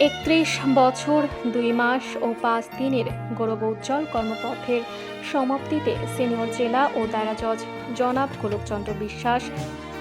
একত্রিশ বছর, দুই মাস ও পাঁচ দিনের গৌরব উজ্জ্বল কর্মপথের সমাপ্তিতে সিনিয়র জেলা ও দায়রা জজ জনাব গোলকচন্দ্র বিশ্বাস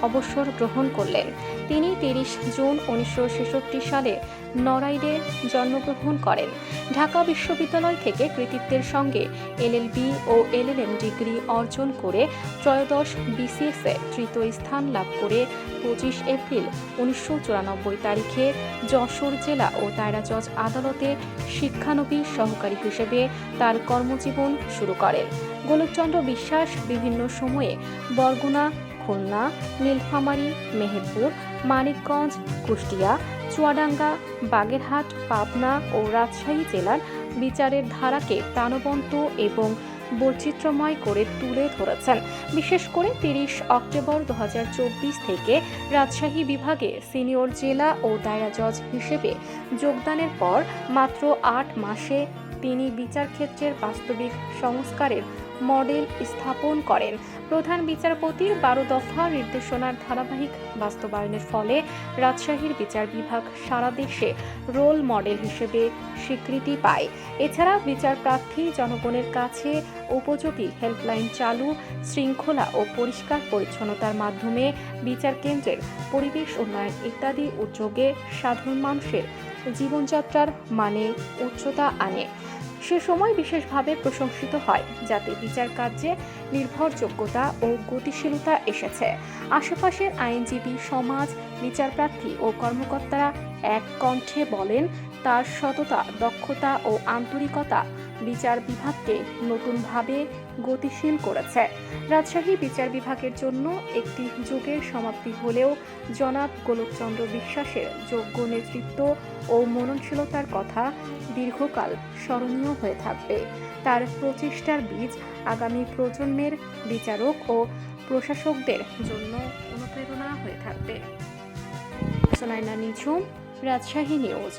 অবসর গ্রহণ করলেন। তিনি তিরিশ জুন উনিশশো ছেষট্টি সালে নড়াইলে জন্মগ্রহণ করেন। ঢাকা বিশ্ববিদ্যালয় থেকে কৃতিত্বের সঙ্গে এলএলবি ও এলএলএম ডিগ্রি অর্জন করে ত্রয়োদশ বিসিএসে তৃতীয় স্থান লাভ করে পঁচিশ এপ্রিল উনিশশো চুরানব্বই তারিখে যশোর জেলা ও দায়রা জজ আদালতে শিক্ষানবী সহকারী হিসেবে তার কর্মজীবন শুরু করেন। গোলকচন্দ্র বিশ্বাস বিভিন্ন সময়ে বরগুনা খুলনা, নীলফামারী, মেহেরপুর, মানিকগঞ্জ, কুষ্টিয়া, চুয়াডাঙ্গা, বাগেরহাট, পাবনা ও রাজশাহী জেলার বিচারের ধারাকে প্রাণবন্ত এবং বৈচিত্র্যময় করে তুলে ধরেছেন। বিশেষ করে তিরিশ অক্টোবর দু হাজার চব্বিশ থেকে রাজশাহী বিভাগে সিনিয়র জেলা ও দায়রা জজ হিসেবে যোগদানের পর মাত্র আট মাসে তিনি বিচার ক্ষেত্রের বাস্তবিক সংস্কারের মডেল স্থাপন করেন। প্রধান বিচারপতির বারো দফা নির্দেশনার ধারাবাহিক বাস্তবায়নের ফলে রাজশাহীর বিচার বিভাগ সারা দেশে রোল মডেল হিসেবে স্বীকৃতি পায়। এছাড়া বিচার প্রার্থী জনগণের কাছে উপযোগী হেল্পলাইন চালু, শৃঙ্খলা ও পরিষ্কার পরিচ্ছন্নতার মাধ্যমে বিচার কেন্দ্রের পরিবেশ উন্নয়ন ইত্যাদি উদ্যোগে সাধারণ মানুষের জীবনযাত্রার মানে উচ্চতা আনে। সে সময় বিশেষভাবে প্রশংসিত হয়, যাতে বিচার কার্যে নির্ভরযোগ্যতা ও গতিশীলতা এসেছে। আশেপাশের আইনজীবী, সমাজ, বিচারপ্রার্থী ও কর্মকর্তারা এক কণ্ঠে বলেন, তার সততা, দক্ষতা ও আন্তরিকতা বিচার বিভাগকে নতুনভাবে গতিশীল করেছে। রাজশাহী বিচার বিভাগের জন্য একটি যুগের সমাপ্তি হলেও জনাব গোলকচন্দ্র বিশ্বাসের যোগ্য নেতৃত্ব ও মননশীলতার কথা দীর্ঘকাল স্মরণীয় হয়ে থাকবে। তার প্রচেষ্টার বীজ আগামী প্রজন্মের বিচারক ও প্রশাসকদের জন্য অনুপ্রেরণা হয়ে থাকবে। সোনাইনা নিঝুম রাজশাহী নিউজ।